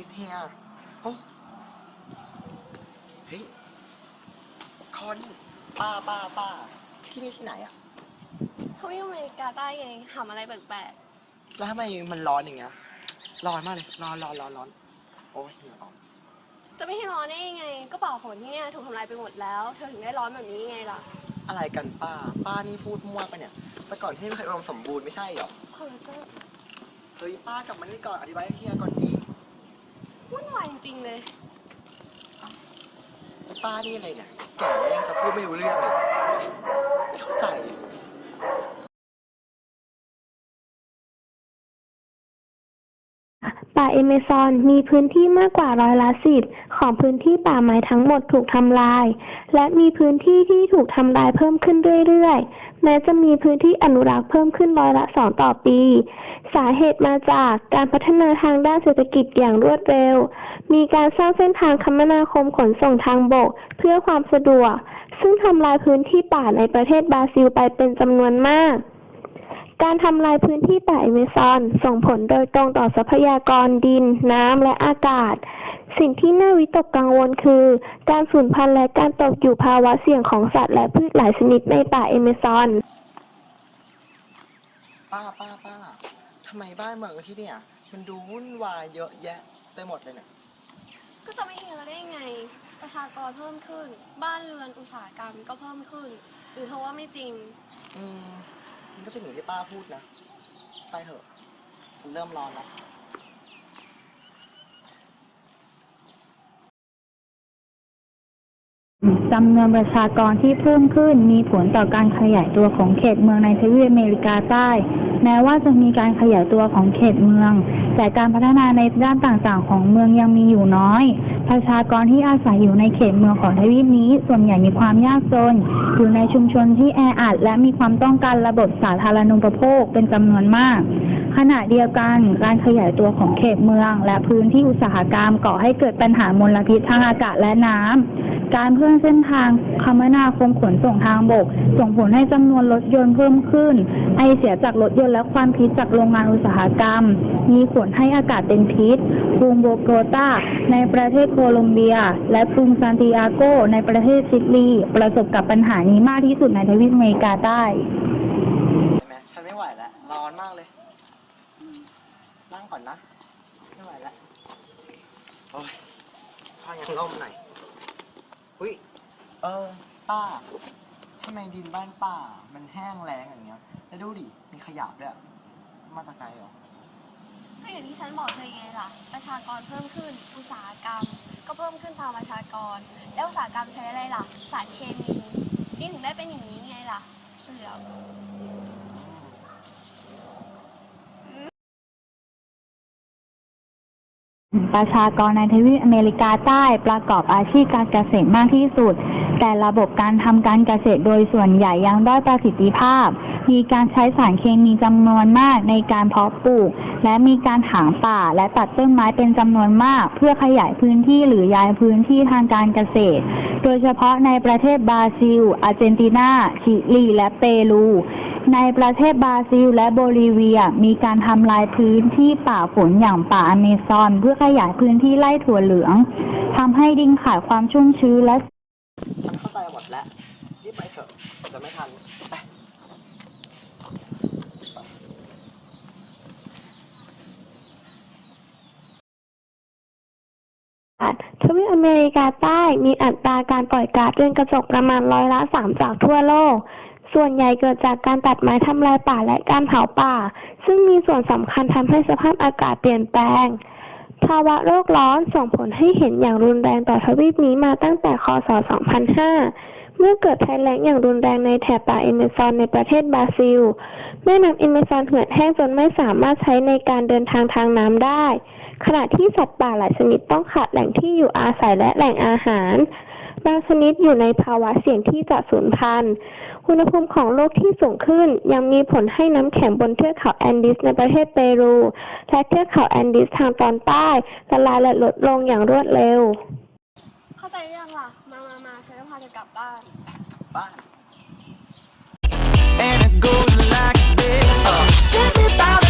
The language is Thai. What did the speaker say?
is here โอ้เฮ้ยคอนป้าป้าป้าที่นี่ที่ไหนอะทวีปอเมริกาใต้ไงหาอะไรแปลกแล้วทำไมมันร้อนอย่างเงี้ย ร้อนมากเลย ร้อนร้อนร้อนร้อน โอ้ยเหงื่อออก ๆจะไม่ให้ร้อนได้ยังไง ก็เปล่าฝนที่เนี่ยถูกทำลายไปหมดแล้ว เธอถึงได้ร้อนแบบนี้ไงล่ะอะไรกันป้า ป้านี่พูดมั่วไปะเนี่ย แต่ก่อนที่นี่ไม่เคยอุดมสมบูรณ์ไม่ใช่เหรอคนละจะ เฮ้ยป้ากลับมานี่ก่อนอธิบายให้เฮียก่อนดีวุ่นวายจริงๆเลย ป้านี่อะไรเนี่ยแก่แล้วยังจะพูดไม่รู้เรื่องเลย ป่าเอเมซอนมีพื้นที่มากกว่าร้อยละสิบของพื้นที่ป่าไม้ทั้งหมดถูกทำลาย และมีพื้นที่ที่ถูกทำลายเพิ่มขึ้นเรื่อยๆ แม้จะมีพื้นที่อนุรักษ์เพิ่มขึ้นร้อยละสองต่อปี สาเหตุมาจากการพัฒนาทางด้านเศรษฐกิจอย่างรวดเร็ว มีการสร้างเส้นทางคมนาคมขนส่งทางบก เพื่อความสะดวก ซึ่งทำลายพื้นที่ป่าในประเทศบราซิลไปเป็นจำนวนมาก การทำลายพื้นที่ป่าอเมซอนส่งผลโดยตรงต่อทรัพยากรดิน น้ำ และอากาศ สิ่งที่น่าวิตกกังวลคือ การสูญพันธุ์และการตกอยู่ภาวะเสี่ยงของสัตว์และพืชหลายชนิดในป่าอเมซอนป้าป้าป้าทำไมบ้านเมืองที่เนี่ย มันดูวุ่นวายเยอะแยะไปหมดเลยเนี่ยก็จะไม่เยอะได้ยังไง ประชากรเพิ่มขึ้น บ้านเรือนอุตสาหกรรมก็เพิ่มขึ้น หรือเธอว่าไม่จริง อืม มันก็จริงอย่างที่ป้าพูดนะ ไปเถอะฉันเริ่มร้อนแล้วจำนวนประชากรที่เพิ่มขึ้นมีผลต่อการขยายตัวของเขตเมืองในทวีปอเมริกาใต้ แม้ว่าจะมีการขยายตัวของเขตเมือง แต่การพัฒนาในด้านต่างๆ ของเมืองยังมีอยู่น้อย ประชากรที่อาศัยอยู่ในเขตเมืองของทวีปนี้ ส่วนใหญ่มีความยากจน อยู่ในชุมชนที่แออัด และมีความต้องการระบบสาธารณูปโภคเป็นจำนวนมากขณะเดียวกันการขยายตัวของเขตเมือง และพื้นที่อุตสาหกรรมก่อให้เกิดปัญหามลพิษทางอากาศและน้ำการเพิ่มเส้นทางคมนาคมขนส่งทางบก ส่งผลให้จำนวนรถยนต์เพิ่มขึ้น ไอเสียจากรถยนต์และควันพิษจากโรงงานอุตสาหกรรม มีผลให้อากาศเป็นพิษ กรุงโบโกตาในประเทศโคลอมเบีย และกรุงซานติอาโกในประเทศชิลี ประสบกับปัญหานี้มากที่สุดในทวีปอเมริกาใต้ใช่ไหมฉันไม่ไหวแล้วร้อนมากเลยนั่งก่อนนะ ไม่ไหวแล้วโอ้ยผ้ายังร่มหน่อยอุ้ยเออป้าทำไมดินบ้านป้า มันแห้งแล้งอย่างเงี้ยแล้วดูดิ มีขยะด้วย มาจากไหนเหรอ ก็อย่างที่ฉันบอกเธอไงล่ะ ประชากรเพิ่มขึ้น อุตสาหกรรม ก็เพิ่มขึ้นตามประชากร แล้วอุตสาหกรรมใช้อะไรล่ะ สารเคมีนี่ถึงได้เป็นอย่างนี้ไงล่ะเสื่อม ประชากรในทวีปอเมริกาใต้ประกอบอาชีพการเกษตรมากที่สุด แต่ระบบการทำการเกษตรโดยส่วนใหญ่ยังด้อยประสิทธิภาพ มีการใช้สารเคมีจำนวนมากในการเพาะปลูก และมีการถางป่าและตัดต้นไม้เป็นจำนวนมาก เพื่อขยายพื้นที่หรือย้ายพื้นที่ทางการเกษตร โดยเฉพาะในประเทศบราซิล อาร์เจนตินา ชิลี และเปรู ในประเทศบราซิลและโบลิเวียมีการทำลายพื้นที่ป่าฝนอย่างป่าอเมซอน เพื่อขยายพื้นที่ไร่ถั่วเหลืองทำให้ดินขาดความชุ่มชื้นและ ฉันเข้าใจหมดแล้วรีบไปเถอะจะไม่ทันไปทวีปอเมริกาใต้มีอัตราการปล่อยก๊าซเรือนกระจกประมาณร้อยละสามจากทั่วโลก ส่วนใหญ่เกิดจากการตัดไม้ทำลายป่าและการเผาป่า ซึ่งมีส่วนสำคัญทำให้สภาพอากาศเปลี่ยนแปลง ภาวะโลกร้อนส่งผลให้เห็นอย่างรุนแรงต่อทวีปนี้มาตั้งแต่คศ 2005 เมื่อเกิดภัยแล้งอย่างรุนแรงในแถบป่าเอเมซอนในประเทศบราซิล แม่น้ำเอเมซอนเหือดแห้งจนไม่สามารถใช้ในการเดินทางทางน้ำได้ ขณะที่สัตว์ป่าหลายชนิดต้องขาดแหล่งที่อยู่อาศัยและแหล่งอาหารบางชนิดอยู่ในภาวะเสี่ยงที่จะสูญพันธุ์ อุณหภูมิของโลกที่สูงขึ้น ยังมีผลให้น้ำแข็งบนเทือกเขาแอนดีสในประเทศเปรู และเทือกเขาแอนดีสทางตอนใต้ละลายและลดลงอย่างรวดเร็ว เข้าใจหรือยังล่ะ มามามาฉันจะพาเธอกลับบ้าน บ้าน and it goes like this. Uh, take me by